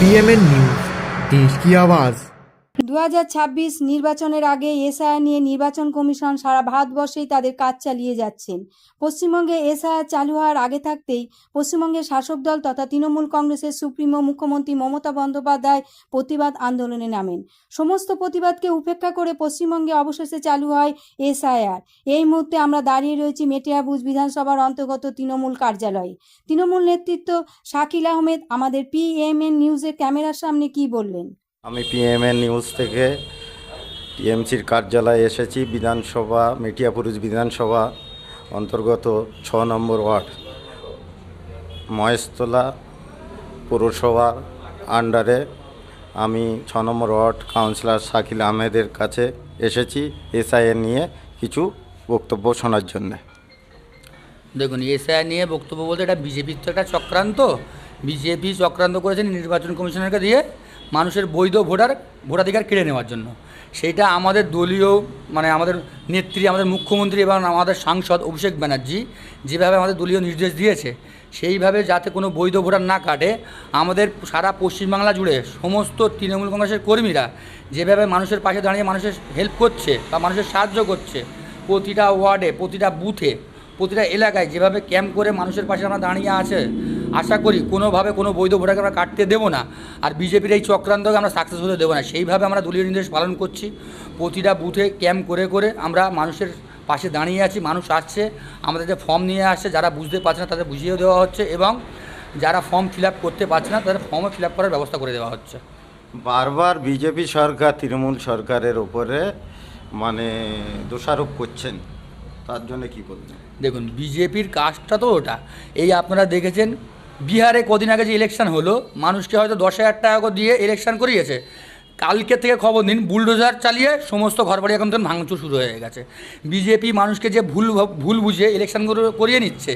PMN news देश की आवाज़ দু হাজার ছাব্বিশ নির্বাচনের আগে এসআইআর নিয়ে নির্বাচন কমিশন সারা ভারতবর্ষেই তাদের কাজ চালিয়ে যাচ্ছেন। পশ্চিমবঙ্গে এসআইআর চালু হওয়ার আগে থাকতেই পশ্চিমবঙ্গের শাসক দল তথা তৃণমূল কংগ্রেসের সুপ্রিমো মুখ্যমন্ত্রী মমতা বন্দ্যোপাধ্যায় প্রতিবাদ আন্দোলনে নামেন। সমস্ত প্রতিবাদকে উপেক্ষা করে পশ্চিমবঙ্গে অবশেষে চালু হয় এসআইআর। এই মুহূর্তে আমরা দাঁড়িয়ে রয়েছি মেটিয়াবুজ বিধানসভার অন্তর্গত তৃণমূল কার্যালয়ে। তৃণমূল নেতৃত্ব শাকিল আহমেদ, আমাদের পিএমএন নিউজের ক্যামেরার সামনে কি বললেন? আমি পিএমএন নিউজ থেকে টিএমসির কার্যালয়ে এসেছি, বিধানসভা, মেটিয়াপুরুষ বিধানসভা অন্তর্গত ছ নম্বর ওয়ার্ড। মহেশতলা পৌরসভার আন্ডারে আমি ছ নম্বর ওয়ার্ড কাউন্সিলর শাকিল আহমেদের কাছে এসেছি এসআইএ নিয়ে কিছু বক্তব্য শোনার জন্যে। দেখুন এসআই নিয়ে বক্তব্য বলতে এটা বিজেপির তো একটা চক্রান্ত। বিজেপি চক্রান্ত করেছেন নির্বাচন কমিশনারকে দিয়ে। মানুষের বৈধ ভোটার ভোটাধিকার কেড়ে নেওয়ার জন্য। সেইটা আমাদের দলীয় মানে আমাদের নেত্রী, আমাদের মুখ্যমন্ত্রী এবং আমাদের সাংসদ অভিষেক ব্যানার্জি যেভাবে আমাদের দলীয় নির্দেশ দিয়েছে, সেইভাবে যাতে কোনো বৈধ ভোটার না কাটে, আমাদের সারা পশ্চিমবাংলা জুড়ে সমস্ত তৃণমূল কংগ্রেসের কর্মীরা যেভাবে মানুষের পাশে দাঁড়িয়ে মানুষের হেল্প করছে বা মানুষের সাহায্য করছে, প্রতিটা ওয়ার্ডে প্রতিটা বুথে প্রতিটা এলাকায় যেভাবে ক্যাম্প করে মানুষের পাশে আমরা দাঁড়িয়ে আছে আশা করি কোনোভাবে কোনো বৈধ ভোটারকে আমরা কাটতে দেবো না। আর বিজেপির এই চক্রান্তকে আমরা সাকসেস হতে দেবো না। সেইভাবে আমরা দলীয় নির্দেশ পালন করছি। প্রতিটা বুথে ক্যাম্প করে করে আমরা মানুষের পাশে দাঁড়িয়ে আছি মানুষ আসছে। আমাদের যে ফর্ম নিয়ে আসছে যারা বুঝতে পারছে না তাদের বুঝিয়ে দেওয়া হচ্ছে এবং যারা ফর্ম ফিল আপ করতে পারছে না তাদের ফর্মও ফিল আপ করার ব্যবস্থা করে দেওয়া হচ্ছে। বারবার বিজেপি সরকার তৃণমূল সরকারের ওপরে মানে দোষারোপ করছেন। তার জন্য কি বলবেন? দেখুন বিজেপির কাজটা তো ওটা। এই আপনারা দেখেছেন বিহারে কদিন আগে যে ইলেকশন হলো মানুষকে হয়তো দশ হাজার টাকা দিয়ে ইলেকশন করিয়েছে। কালকে থেকে খবর নিন, বুলডোজার চালিয়ে সমস্ত ঘরবাড়ি এখন থেকে ভাঙচুর শুরু হয়ে গেছে। বিজেপি মানুষকে যে ভুল ভুল বুঝে ইলেকশনগুলো করিয়ে নিচ্ছে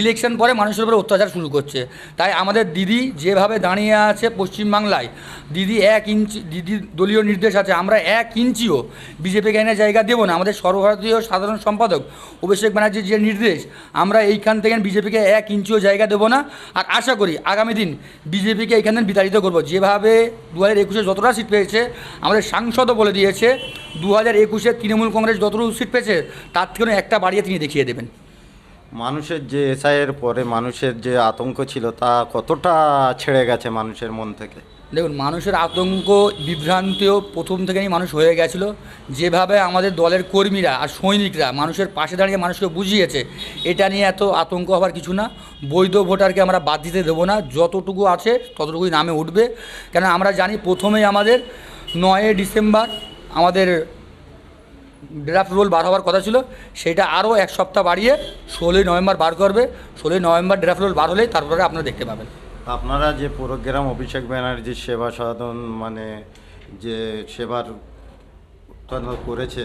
ইলেকশন পরে মানুষের উপরে অত্যাচার শুরু করছে। তাই আমাদের দিদি যেভাবে দাঁড়িয়ে আছে পশ্চিমবাংলায়, দিদি এক ইঞ্চি, দিদি দলীয় নির্দেশ আছে, আমরা এক ইঞ্চিও বিজেপিকে এনে জায়গা দেবো না। আমাদের সর্বভারতীয় সাধারণ সম্পাদক অভিষেক ব্যানার্জির যে নির্দেশ, আমরা এইখান থেকে বিজেপিকে এক ইঞ্চিও জায়গা দেবো না। আর আশা করি আগামী দিন বিজেপিকে এইখান থেকে বিতাড়িত করব। যেভাবে দু হাজার একুশে যতটা সিট পেয়েছে আমাদের সাংসদও বলে দিয়েছে দু হাজার একুশে তৃণমূল কংগ্রেস যতটুকু সিট পেয়েছে, তার থেকে একটা বাড়িয়ে তিনি দেখিয়ে দেবেন। মানুষের যে এসআইয়ের পরে মানুষের যে আতঙ্ক ছিল, তা কতটা ছেড়ে গেছে মানুষের মন থেকে? দেখুন, মানুষের আতঙ্ক, বিভ্রান্তিও প্রথম থেকেই মানুষ হয়ে গেছিল। যেভাবে আমাদের দলের কর্মীরা আর সৈনিকরা মানুষের পাশে দাঁড়িয়ে মানুষকে বুঝিয়েছে, এটা নিয়ে এত আতঙ্ক হবার কিছু না। বৈধ ভোটারকে আমরা বাদ দিতে দেবো না। যতটুকু আছে, ততটুকুই নামে উঠবে। কেন আমরা জানি প্রথমেই আমাদের নয় ডিসেম্বর আমাদের ড্রাফট রোল বার হওয়ার কথা ছিল। সেটা আরও এক সপ্তাহ বাড়িয়ে ষোলোই নভেম্বর বার করবে। ষোলোই নভেম্বর ড্রাফট রোল বার হলেই তারপরে আপনারা দেখতে পাবেন। আপনারা যে প্রোগ্রাম, অভিষেক ব্যানার্জির সেবা সাধন মানে যে সেবার করেছে,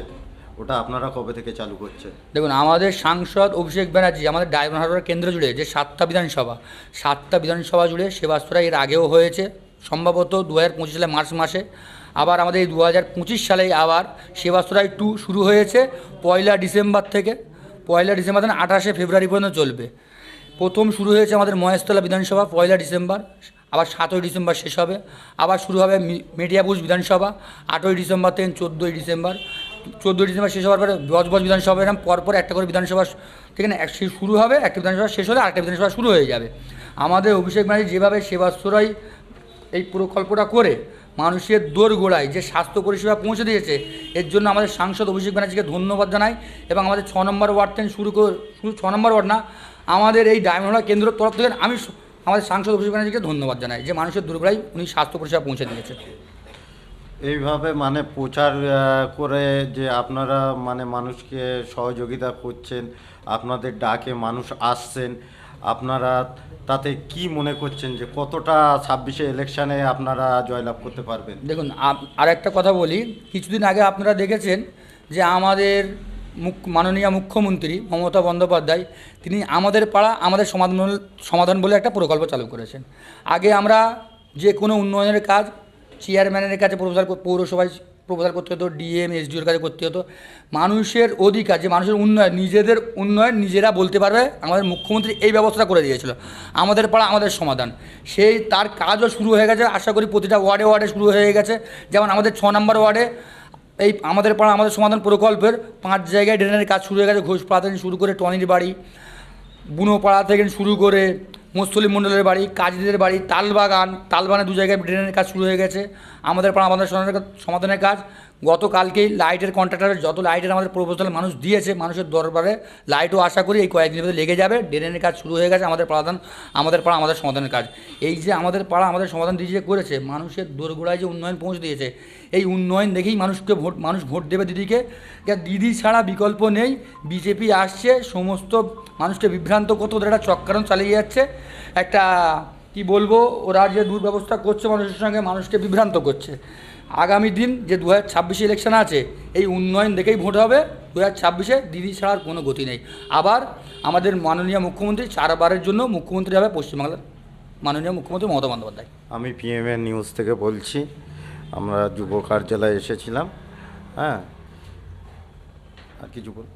ওটা আপনারা কবে থেকে চালু করছে দেখুন, আমাদের সাংসদ অভিষেক ব্যানার্জি আমাদের ডায়মন্ড কেন্দ্র জুড়ে যে সাতটা বিধানসভা সাতটা বিধানসভা জুড়ে সেবাস্তরা এর আগেও হয়েছে, সম্ভবত দু হাজার পঁচিশ সালে মার্চ মাসে। আবার আমাদের এই দু হাজার পঁচিশ সালে আবার সেবাস্তরাই টু শুরু হয়েছে, পয়লা ডিসেম্বর থেকে। পয়লা ডিসেম্বর থেকে আঠাশে ফেব্রুয়ারি পর্যন্ত চলবে। প্রথম শুরু হয়েছে আমাদের মহেশতলা বিধানসভা, পয়লা ডিসেম্বর, আবার সাতই ডিসেম্বর শেষ হবে, আবার শুরু হবে মি- মেটিয়াপুর বিধানসভা, আটই ডিসেম্বর থেকে চোদ্দোই ডিসেম্বর। চোদ্দোই ডিসেম্বর শেষ হওয়ার পরে বজবজ বিধানসভা এরকম পরপর একটা করে বিধানসভা থেকে না শুরু হবে, একটা বিধানসভা শেষ হলে আরেকটা বিধানসভা শুরু হয়ে যাবে। আমাদের অভিষেক ব্যানার্জি যেভাবে সেবাশ্রয় এই প্রকল্পটা করে মানুষের দোর গোড়ায় যে স্বাস্থ্য পরিষেবা পৌঁছে দিয়েছে, এর জন্য আমাদের সাংসদ অভিষেক ব্যানার্জিকে ধন্যবাদ জানাই এবং আমাদের ছ নম্বর ওয়ার্ড থেকে শুরু করে শুধু ছ নম্বর ওয়ার্ড না আমাদের এই ডায়মন্ড কেন্দ্রের তরফ থেকে আমি আমাদের সাংসদ অভিষেক ব্যানার্জিকে ধন্যবাদ জানাই যে মানুষের দুর্গড়ায় উনি স্বাস্থ্য পরিষেবা পৌঁছে দিয়েছে এইভাবে মানে প্রচার করে যে আপনারা মানে মানুষকে সহযোগিতা করছেন আপনাদের ডাকে মানুষ আসছেন আপনারা তাতে কি মনে করছেন যে কতটা ছাব্বিশে ইলেকশানে আপনারা জয়লাভ করতে পারবেন? দেখুন আর একটা কথা বলি কিছুদিন আগে আপনারা দেখেছেন যে আমাদের মুখ, মাননীয় মুখ্যমন্ত্রী মমতা বন্দ্যোপাধ্যায়, তিনি আমাদের পাড়া, আমাদের সমাধান সমাধান বলে একটা প্রকল্প চালু করেছেন। আগে আমরা যে কোনো উন্নয়নের কাজ চেয়ারম্যানের কাছে প্রপোজাল পৌরসভায় প্রপোজাল করতে হতো, ডিএম, এসডিওর কাছে করতে হতো। মানুষের অধিকার, যে মানুষের উন্নয়ন, নিজেদের উন্নয়ন নিজেরা বলতে পারবে, আমাদের মুখ্যমন্ত্রী এই ব্যবস্থা করে দিয়েছিল। আমাদের পাড়া, আমাদের সমাধান। সেই, তার কাজও শুরু হয়ে গেছে, আশা করি প্রতিটা ওয়ার্ডে ওয়ার্ডে শুরু হয়ে গেছে। যেমন আমাদের ছ নম্বর ওয়ার্ডে এই আমাদের পাড়া, আমাদের সমাধান প্রকল্পের পাঁচ জায়গায় ড্রেনের কাজ শুরু হয়ে গেছে, ঘোষপাড়া থেকে শুরু করে টনির বাড়ি, বুনোপাড়া থেকে শুরু করে মস্তলি মণ্ডলের বাড়ি, কাজীদের বাড়ি, তালবাগান, তালবাগানে দু জায়গায় ড্রেনের কাজ শুরু হয়ে গেছে। আমাদের পাড়া, আমাদের সমাধানের সমাধানের কাজ। গতকালকেই লাইটের কন্ট্রাক্টরের যত লাইটের আমাদের প্রপোজাল মানুষ দিয়েছে, মানুষের দরবারে, লাইটও আশা করি এই কয়েকদিনের ভিতরে লেগে যাবে। ড্রেনের কাজ শুরু হয়ে গেছে, আমাদের পাড়াদান আমাদের পাড়া, আমাদের সমাধানের কাজ। এই যে আমাদের পাড়া, আমাদের সমাধান দিয়ে যে করেছে, মানুষের দোরগোড়ায় যে উন্নয়ন পৌঁছে দিয়েছে, এই উন্নয়ন দেখেই মানুষকে ভোট, মানুষ ভোট দেবে দিদিকে। দিদি ছাড়া বিকল্প নেই, বিজেপি আসছে, সমস্ত মানুষকে বিভ্রান্ত করতে ওদের একটা চক্রান্ত চালিয়ে যাচ্ছে। একটা, কি বলব, ওরা যে দুর্ব্যবস্থা করছে মানুষের সঙ্গে, মানুষকে বিভ্রান্ত করছে। আগামী দিন যে দু হাজার ছাব্বিশে ইলেকশন আছে, এই উন্নয়ন দেখেই ভোট হবে। দু হাজার ছাব্বিশে দিদি ছাড়ার কোনো গতি নেই। আবার আমাদের মাননীয় মুখ্যমন্ত্রী চারবারের জন্য মুখ্যমন্ত্রী হবে পশ্চিমবাংলার মাননীয় মুখ্যমন্ত্রী মমতা বন্দ্যোপাধ্যায়। আমি পিএমএ নিউজ থেকে বলছি, আমরা যুব কার্যালয়ে এসেছিলাম হ্যাঁ? আর কিছু বল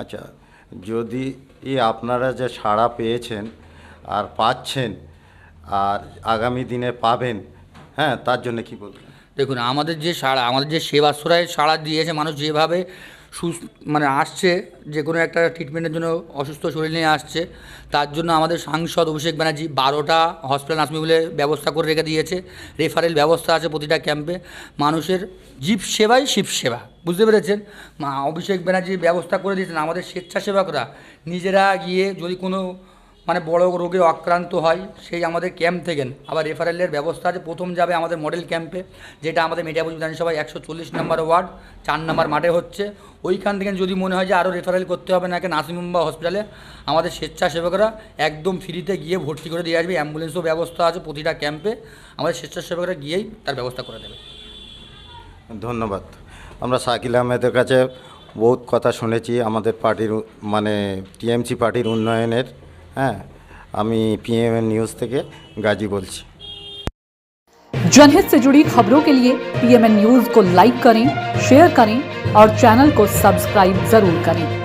আচ্ছা যদি আপনারা যে সাড়া পেয়েছেন আর পাচ্ছেন আর আগামী দিনে পাবেন। হ্যাঁ তার জন্য কি বলবেন দেখুন, আমাদের যে সাড়া, আমাদের যে সেবাশ্রয় সাড়া দিয়েছে মানুষ যেভাবে সুস মানে আসছে, যে কোনো একটা ট্রিটমেন্টের জন্য অসুস্থ শরীর নিয়ে আসছে, তার জন্য আমাদের সাংসদ অভিষেক ব্যানার্জি বারোটা হসপিটাল বলে ব্যবস্থা করে রেখে দিয়েছে। রেফারেল ব্যবস্থা আছে প্রতিটা ক্যাম্পে মানুষের জীব সেবাই শিব সেবা, বুঝতে পেরেছেন? অভিষেক ব্যানার্জি ব্যবস্থা করে দিয়েছেন আমাদের স্বেচ্ছাসেবকরা। নিজেরা গিয়ে যদি কোনো মানে বড় রোগে আক্রান্ত হয়, সেই আমাদের ক্যাম্প থেকে। আবার রেফারেলের ব্যবস্থা আছে, প্রথম যাবে আমাদের মডেল ক্যাম্পে, যেটা আমাদের মিডিয়াপুর বিধানসভায় একশো চল্লিশ নম্বর ওয়ার্ড, চার নম্বর মাঠে হচ্ছে। ওইখান থেকে যদি মনে হয় যে আরও রেফারেল করতে হবে নাকি নাসিমুম্বা হসপিটালে আমাদের স্বেচ্ছাসেবকরা একদম ফ্রিতে গিয়ে ভর্তি করে দিয়ে আসবে, অ্যাম্বুলেন্সও ব্যবস্থা আছে প্রতিটা ক্যাম্পে, আমাদের স্বেচ্ছাসেবকরা গিয়েই তার ব্যবস্থা করে দেবে। ধন্যবাদ। আমরা শাকিল আহমেদের কাছে বহুত কথা শুনেছি, আমাদের পার্টির মানে টিএমসি পার্টির উন্নয়নের হ্যাঁ আমি পিএমএন নিউজ থেকে গাজী বলছি जनहित से जुड़ी खबरों के लिए पीएमएन न्यूज को लाइक करें शेयर करें और चैनल को सब्सक्राइब जरूर करें